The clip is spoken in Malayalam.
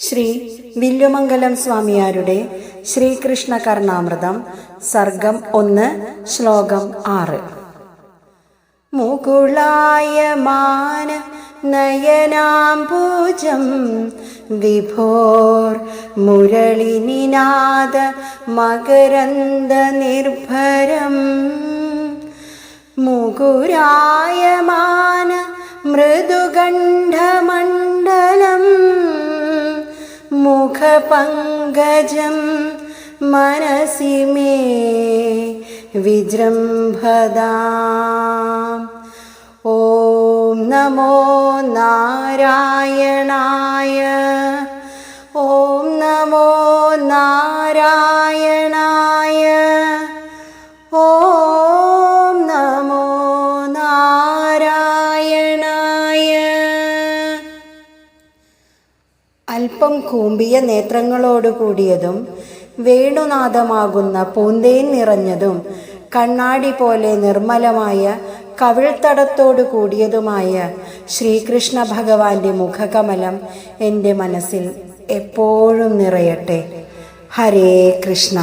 ശ്രീ വില്ലുമംഗലം സ്വാമിയാരുടെ ശ്രീകൃഷ്ണ കർണാമൃതം സർഗം ഒന്ന് ശ്ലോകം ആറ്. മുകുളായ മാന നയനാംബൂജം വിഭോർ മുരളിനിനാദ മകരന്ദ നിർഭരം. മുകുരായ മാന മൃദുഗണ്ഡമണ്ഡലം മുഖപങ്കജം മനസി മേ വിജൃംഭദാം ഓം നമോ നാരായണായ ഓം നമോ നാരായണായ അല്പം കൂമ്പിയ നേത്രങ്ങളോടു കൂടിയതും വേണുനാദമാകുന്ന പൂന്തേൻ നിറഞ്ഞതും കണ്ണാടി പോലെ നിർമ്മലമായ കവിൾത്തടത്തോടു കൂടിയതുമായ ശ്രീകൃഷ്ണ ഭഗവാന്റെ മുഖകമലം എന്റെ മനസ്സിൽ എപ്പോഴും നിറയട്ടെ. ഹരേ കൃഷ്ണ.